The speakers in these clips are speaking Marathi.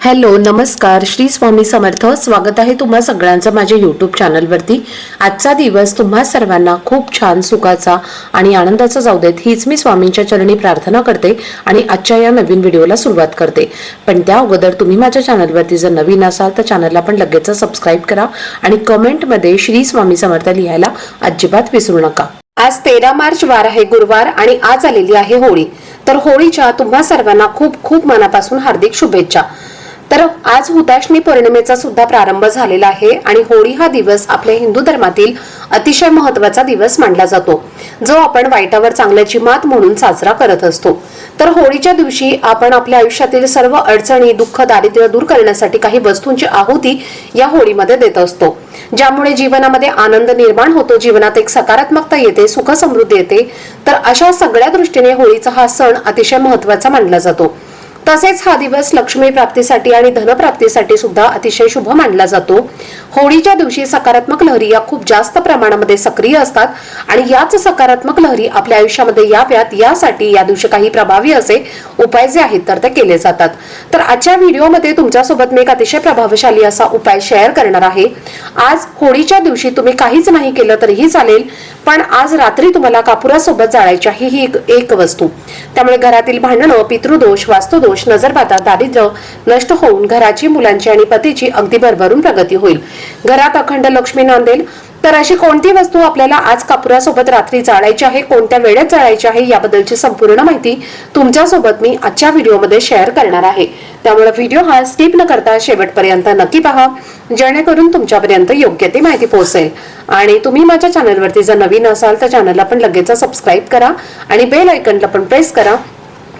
हॅलो नमस्कार. श्री स्वामी समर्थ. स्वागत आहे तुम्हा सगळ्यांचं माझ्या यूट्यूब चॅनलवरती आजचा दिवस तुम्हा सर्वांना खूप छान सुखाचा आणि आनंदाचा जाऊ देत हीच मी स्वामींच्या चरणी प्रार्थना करते आणि आजच्या या नवीन व्हिडिओला सुरुवात करते. पण त्या अगोदर तुम्ही माझ्या चॅनलवरती जर नवीन असाल तर चॅनलला पण लगेच सबस्क्राईब करा आणि कमेंटमध्ये श्री स्वामी समर्थ लिहायला अजिबात विसरू नका. आज तेरा मार्च वार आहे गुरुवार आणि आज आलेली आहे होळी. तर होळीच्या तुम्हा सर्वांना खूप खूप मनापासून हार्दिक शुभेच्छा. तर आज हुताशनी पौर्णिमेचा सुद्धा प्रारंभ झालेला आहे आणि होळी हा दिवस आपल्या हिंदू धर्मातील अतिशय महत्त्वाचा दिवस मानला जातो जो आपण वाईटावर चांगल्याची मात म्हणून साजरा करत असतो. तर होळीच्या दिवशी आपण आपल्या आयुष्यातील सर्व अडचणी दुःख दारिद्र्य दूर करण्यासाठी काही वस्तूंची आहुती या होळीमध्ये देत असतो. ज्यामुळे जीवनामध्ये आनंद निर्माण होतो जीवनात एक सकारात्मकता येते सुख समृद्धी येते. तर अशा सगळ्या दृष्टीने होळीचा हा सण अतिशय महत्त्वाचा मानला जातो. तसेच हा दिवस लक्ष्मी प्राप्तीसाठी आणि धनप्राप्तीसाठी सुद्धा अतिशय शुभ मानला जातो. होळीच्या दिवशी सकारात्मक लहरी या खूप जास्त प्रमाणामध्ये सक्रिय असतात आणि याच सकारात्मक लहरी आपल्या आयुष्यामध्ये याव्यात यासाठी या दिवशी काही प्रभावी असे उपाय जे आहेत तर ते केले जातात. तर आजच्या व्हिडिओमध्ये तुमच्यासोबत मी एक अतिशय प्रभावशाली असा उपाय शेअर करणार आहे. आज होळीच्या दिवशी तुम्ही काहीच नाही केलं तरीही चालेल पण आज रात्री तुम्हाला कापुरासोबत जाळायची आहे ही एक, एक वस्तू. त्यामुळे घरातील भांडणं पितृदोष वास्तुदोष नजरबाधा दारिद्र्य नष्ट होऊन घराची मुलांची आणि पतीची अगदी भरभरून प्रगती होईल. घरात अखंड लक्ष्मी नांदेल. तर अशी कोणती वस्तू आपल्याला आज कापुरासोबत रात्री जाळायची आहे कोणत्या वेळेत जाळायची आहे याबद्दलची संपूर्ण माहिती तुमच्यासोबत मी आजच्या व्हिडिओमध्ये शेअर करणार आहे. त्यामुळे व्हिडिओ हा स्किप न करता शेवटपर्यंत नक्की पहा जेणेकरून तुमच्यापर्यंत योग्य ती माहिती पोहोचेल. आणि तुम्ही माझ्या चॅनलवरती जर नवीन असाल तर चॅनलला पण लगेच सबस्क्राईब करा आणि बेल आयकनला पण प्रेस करा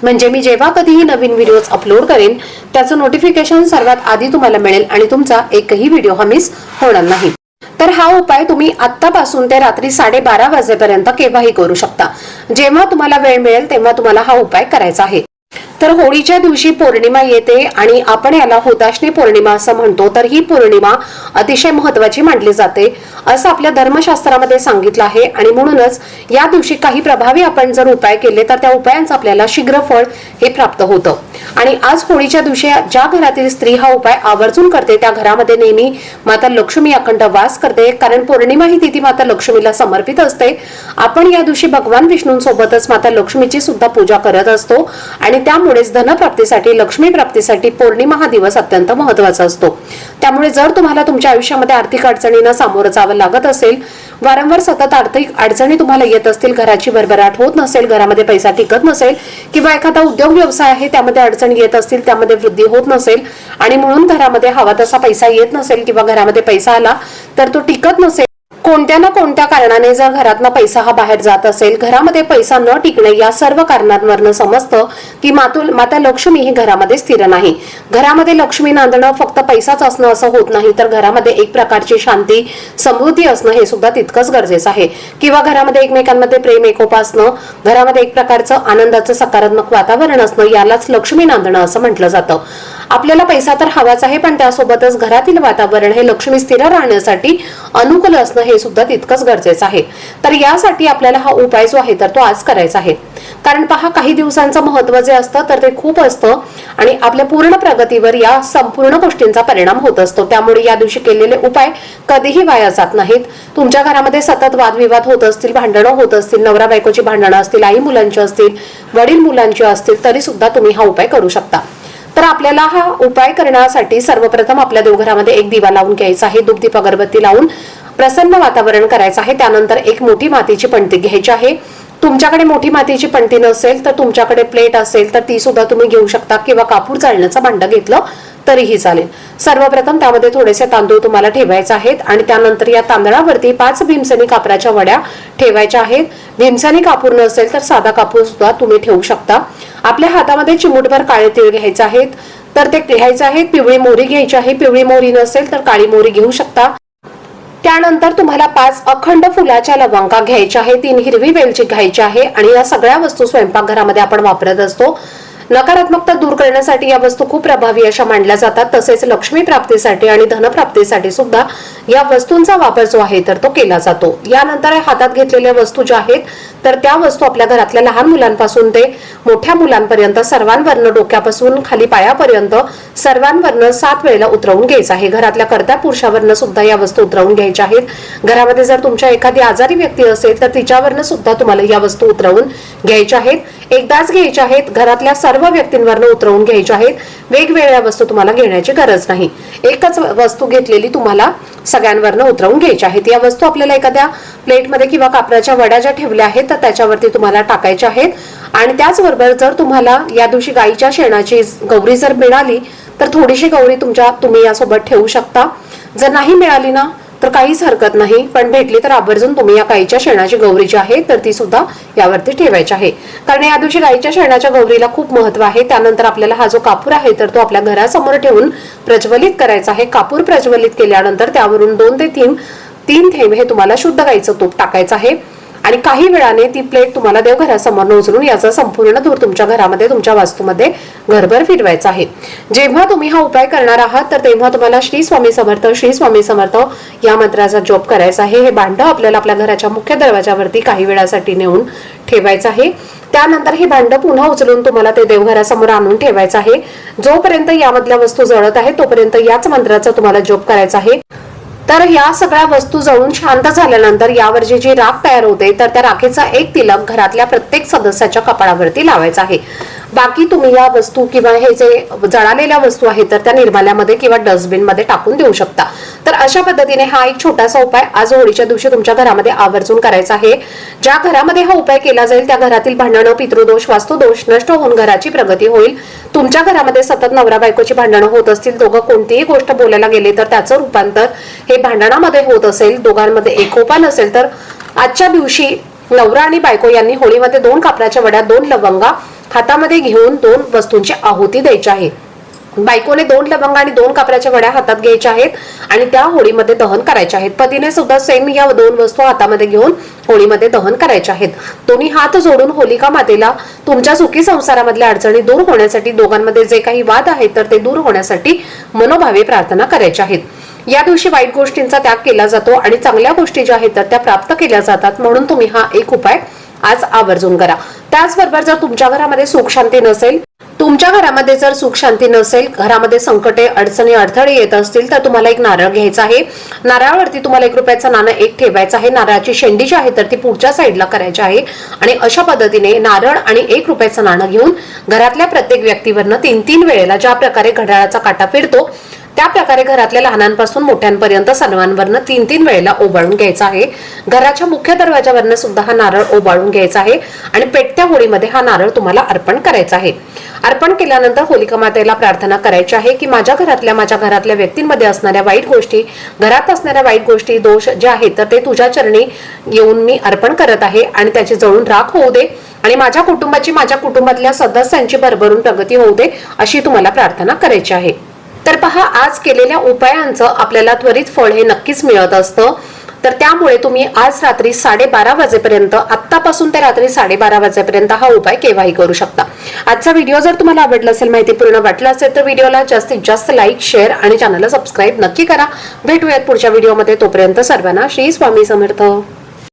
म्हणजे मी जेव्हा कधीही नवीन व्हिडिओज अपलोड करेन त्याचं नोटिफिकेशन सर्वात आधी तुम्हाला मिळेल आणि तुमचा एकही व्हिडिओ हा मिस होणार नाही. तर हा उपाय तुम्ही आत्तापासून ते रात्री साडेबारा वाजेपर्यंत केव्हाही करू शकता. जेव्हा तुम्हाला वेळ मिळेल तेव्हा तुम्हाला हा उपाय करायचा आहे. तर होळीच्या दिवशी पौर्णिमा येते आणि आपण याला हुताशनी पौर्णिमा असं म्हणतो. तर ही पौर्णिमा अतिशय महत्वाची मानली जाते असं आपल्या धर्मशास्त्रामध्ये सांगितलं आहे. आणि म्हणूनच या दिवशी काही प्रभावी आपण जर उपाय केले तर त्या उपायांचं आपल्याला शीघ्र फळ हे प्राप्त होतं. आणि आज होळीच्या दिवशी ज्या घरातील स्त्री हा उपाय आवर्जून करते त्या घरामध्ये नेहमी माता लक्ष्मी अखंड वास करते. कारण पौर्णिमा ही तिथी माता लक्ष्मीला समर्पित असते. आपण या दिवशी भगवान विष्णूंसोबतच माता लक्ष्मीची सुद्धा पूजा करत असतो. आणि त्यामुळेच धनप्राप्तीसाठी लक्ष्मी प्राप्तीसाठी पौर्णिमा हा दिवस अत्यंत महत्त्वाचा असतो. त्यामुळे जर तुम्हाला तुमच्या आयुष्यामध्ये आर्थिक अडचणींना सामोरं जावं लागत असेल वारंवार सतत आर्थिक अडचणी तुम्हाला येत असतील घराची भरभराट होत नसेल घरामध्ये पैसा टिकत नसेल किंवा एखादा उद्योग व्यवसाय आहे त्यामध्ये अडचणी येत असतील त्यामध्ये वृद्धी होत नसेल आणि म्हणून घरामध्ये हवा तसा पैसा येत नसेल किंवा घरामध्ये पैसा आला तर तो टिकत नसेल कोणत्या ना कोणत्या कारणाने जर घरातनं पैसा हा बाहेर जात असेल घरामध्ये पैसा न टिकणे या सर्व कारणांवरनं समजतं की मातुल माता लक्ष्मी ही घरामध्ये स्थिर नाही. घरामध्ये लक्ष्मी नांदणं फक्त पैसाच असणं असं होत नाही तर घरामध्ये एक प्रकारची शांती समृद्धी असणं हे सुद्धा तितकंच गरजेचं आहे. किंवा घरामध्ये एकमेकांमध्ये प्रेम एकोपा असणं घरामध्ये एक प्रकारचं आनंदाचं सकारात्मक वातावरण असणं यालाच लक्ष्मी नांदणं असं म्हटलं जातं. आपल्याला पैसा तर हवाच आहे पण त्यासोबतच घरातील वातावरण हे लक्ष्मी स्थिर राहण्यासाठी अनुकूल असणं हे सुद्धा तितकंच गरजेचं आहे. तर यासाठी आपल्याला हा उपाय जो आहे तर तो आज करायचा आहे. कारण पहा काही दिवसांचं महत्त्व जे असतं तर ते खूप असतं आणि आपल्या पूर्ण प्रगतीवर या संपूर्ण गोष्टींचा परिणाम होत असतो. त्यामुळे या दिवशी केलेले उपाय कधीही वाया जात नाहीत. तुमच्या घरामध्ये सतत वादविवाद होत असतील भांडणं होत असतील नवरा बायकोची भांडणं असतील आई मुलांची असतील वडील मुलांची असतील तरी सुद्धा तुम्ही हा उपाय करू शकता. तर आपल्याला हा उपाय करण्यासाठी सर्वप्रथम आपल्या देवघरामध्ये एक दिवा लावून घ्यायचा आहे दुग्धीप अगरबत्ती लावून प्रसन्न वातावरण करायचं आहे. त्यानंतर एक मोठी मातीची पणती घ्यायची आहे. तुमच्याकडे मोठी मातीची पणती नसेल तर तुमच्याकडे प्लेट असेल तर ती सुद्धा तुम्ही घेऊ शकता किंवा कापूर चालण्याचं भांड घेतलं तरीही चालेल. सर्वप्रथम त्यामध्ये थोडेसे तांदूळ तुम्हाला ठेवायचे आहेत आणि त्यानंतर या तांदळावरती पाच भीमसनी कापराच्या वड्या ठेवायच्या आहेत. भीमसनी कापूर नसेल तर साधा कापूर सुद्धा तुम्ही ठेवू शकता. आपल्या हातामध्ये चिमूटभर काळे तीळ घ्यायचे आहेत. तर ते घ्यायचं आहेत पिवळी मोहरी घ्यायची आहे. पिवळी मोहरी नसेल तर काळी मोहरी घेऊ शकता. त्यानंतर तुम्हाला पाच अखंड फुलाच्या लवंगा घ्यायच्या आहे तीन हिरवी वेलची घ्यायची आहे आणि या सगळ्या वस्तू स्वयंपाकघरामध्ये आपण वापरत असतो. नकारात्मकता दूर करण्यासाठी या वस्तू खूप प्रभावी अशा मानल्या जातात. तसेच लक्ष्मी प्राप्तीसाठी आणि धनप्राप्तीसाठी सुद्धा या वस्तूंचा वापर जो आहे तर तो केला जातो. यानंतर हातात घेतलेल्या वस्तू ज्या आहेत तर त्या वस्तू आपल्या घरातल्या लहान मुलांपासून ते मोठ्या मुलांपर्यंत सर्वांवरनं डोक्यापासून खाली पायापर्यंत सर्वांवरनं सात वेळेला उतरवून घ्यायचं आहे. घरातल्या कर्त्या पुरुषावरनं सुद्धा या वस्तू उतरवून घ्यायच्या आहेत. घरामध्ये जर तुमच्या एखादी आजारी व्यक्ती असेल तर तिच्यावरनं सुद्धा तुम्हाला या वस्तू उतरवून घ्यायच्या आहेत. एकदाच घ्यायच्या आहेत. घरातल्या सर्व सर्व व्यक्तींवरनं उतरवून घ्यायच्या आहेत. वेगवेगळ्या वस्तू तुम्हाला घेण्याची गरज नाही. एकच वस्तू घेतलेली तुम्हाला सगळ्यांवरनं उतरवून घ्यायच्या आहेत. या वस्तू आपल्याला एखाद्या प्लेटमध्ये किंवा कापराच्या वड्या ज्या ठेवल्या आहेत तर त्याच्यावरती तुम्हाला टाकायच्या आहेत. आणि त्याचबरोबर जर तुम्हाला या दिवशी गाईच्या शेणाची गौरी जर मिळाली तर थोडीशी गौरी तुमच्या तुम्ही यासोबत ठेवू शकता. जर नाही मिळाली ना तर काहीच हरकत नाही. पण भेटली तर आवर्जून तुम्ही या गाईच्या शेणाची गौरी जी आहे तर ती सुद्धा यावरती ठेवायची आहे. कारण या दिवशी गाईच्या शेणाच्या गौरीला खूप महत्त्व आहे. त्यानंतर आपल्याला हा जो कापूर आहे तर तो आपल्या घरासमोर ठेवून प्रज्वलित करायचा आहे. कापूर प्रज्वलित केल्यानंतर त्यावरून दोन ते तीन तीन थेंब हे तुम्हाला शुद्ध गाईचं तूप टाकायचं आहे. आणि काही वेळाने ती प्लेट तुम्हाला देवघरासमोर उचलून याचा संपूर्ण धूर तुमच्या घरामध्ये तुमच्या वास्तूमध्ये घरभर फिरवायचा आहे. जेव्हा तुम्ही हा उपाय करणार आहात तर तेव्हा तुम्हाला श्री स्वामी समर्थ श्री स्वामी समर्थ या मंत्राचा जप करायचा आहे. हे भांड आपल्याला आपल्या घराच्या मुख्य दरवाजावरती काही वेळासाठी नेऊन ठेवायचं आहे. त्यानंतर हे भांड पुन्हा उचलून तुम्हाला ते देवघरासमोर आणून ठेवायचं आहे. जोपर्यंत यामधल्या वस्तू जळत आहे तोपर्यंत याच मंत्राचा तुम्हाला जप करायचा आहे. तर या सगळ्या वस्तू जळून शांत झाल्यानंतर यावर जी जी राख तयार होते तर त्या राखेचा एक तिलक घरातल्या प्रत्येक सदस्याच्या कपाळावरती लावायचा आहे. बाकी तुम्ही या वस्तू किंवा हे जे जळालेल्या वस्तू आहेत तर त्या निर्माल्यामध्ये किंवा डस्टबिनमध्ये टाकून देऊ शकता. तर अशा पद्धतीने हा एक छोटासा उपाय आज होळीच्या दिवशी तुमच्या घरामध्ये आवर्जून करायचा आहे. ज्या घरामध्ये हा उपाय केला जाईल त्या घरातील भांडणं पितृदोष वास्तुदोष नष्ट होऊन घराची प्रगती होईल. तुमच्या घरामध्ये सतत नवरा बायकोची भांडणं होत असतील दोघं कोणतीही गोष्ट बोलायला गेले तर त्याचं रूपांतर हे भांडणामध्ये होत असेल दोघांमध्ये एकोपा नसेल तर आजच्या दिवशी नवरा आणि बायको यांनी होळीमध्ये दोन कापराच्या वड्या दोन लवंगा हातामध्ये घेऊन दोन वस्तूंची आहुती द्यायची आहे. बायकोने दोन लवंग आणि दोन कापराच्या वड्या हातात घ्यायच्या आहेत आणि त्या होळीमध्ये दहन करायच्या आहेत. पतीने सुद्धा सेम या दोन वस्तू हातामध्ये घेऊन होळीमध्ये दहन करायच्या आहेत. दोन्ही हात जोडून होलिका मातेला तुमच्या सुखी संसारामधल्या अडचणी दूर होण्यासाठी दोघांमध्ये जे काही वाद आहेत तर ते दूर होण्यासाठी मनोभावे प्रार्थना करायच्या आहेत. या दिवशी वाईट गोष्टींचा त्याग केला जातो आणि चांगल्या गोष्टी ज्या आहेत तर त्या प्राप्त केल्या जातात. म्हणून तुम्ही हा एक उपाय आज आवर्जून करा. त्याचबरोबर जर तुमच्या घरामध्ये सुख शांती नसेल तुमच्या घरामध्ये जर सुख शांती नसेल घरामध्ये संकटे अडचणी अडथळे येत असतील तर तुम्हाला एक नारळ घ्यायचा आहे. नारळावरती तुम्हाला एक रुपयाचं नाणं एक ठेवायचं आहे. नारळाची शेंडी जी आहे तर ती पुढच्या साईडला करायची आहे. आणि अशा पद्धतीने नारळ आणि एक रुपयाचं नाणं घेऊन घरातल्या प्रत्येक व्यक्तीवरनं तीन तीन वेळेला ज्या प्रकारे घड्याळाचा काटा फिरतो त्या प्रकारे घरातल्या लहानांपासून मोठ्यांपर्यंत सर्वांवरनं तीन तीन वेळेला ओवाळून घ्यायचा आहे. घराच्या मुख्य दरवाजावरनं सुद्धा हा नारळ ओवाळून घ्यायचा आहे आणि पेटत्या होळीमध्ये हा नारळ तुम्हाला अर्पण करायचा आहे. अर्पण केल्यानंतर होलिका मातेला प्रार्थना करायची आहे की माझ्या घरातल्या माझ्या घरातल्या व्यक्तींमध्ये असणाऱ्या वाईट गोष्टी घरात असणाऱ्या वाईट गोष्टी दोष जे आहेत तर ते तुझ्या चरणी येऊन मी अर्पण करत आहे आणि त्याची जळून राख होऊ दे आणि माझ्या कुटुंबाची माझ्या कुटुंबातल्या सदस्यांची भरभरून प्रगती होऊ दे अशी तुम्हाला प्रार्थना करायची आहे. तर पहा आज केलेल्या उपायांचं आपल्याला त्वरित फळ हे नक्कीच मिळत असतं. तर त्यामुळे तुम्ही आज रात्री साडेबारा वाजेपर्यंत आत्तापासून ते रात्री साडेबारा वाजेपर्यंत हा उपाय केव्हाही करू शकता. आजचा व्हिडिओ जर तुम्हाला आवडला असेल माहिती पूर्ण वाटलं असेल तर व्हिडिओला जास्तीत जास्त लाईक शेअर आणि चॅनलला सबस्क्राईब नक्की करा. भेटूयात पुढच्या व्हिडिओमध्ये. तोपर्यंत सर्वांना श्री स्वामी समर्थ.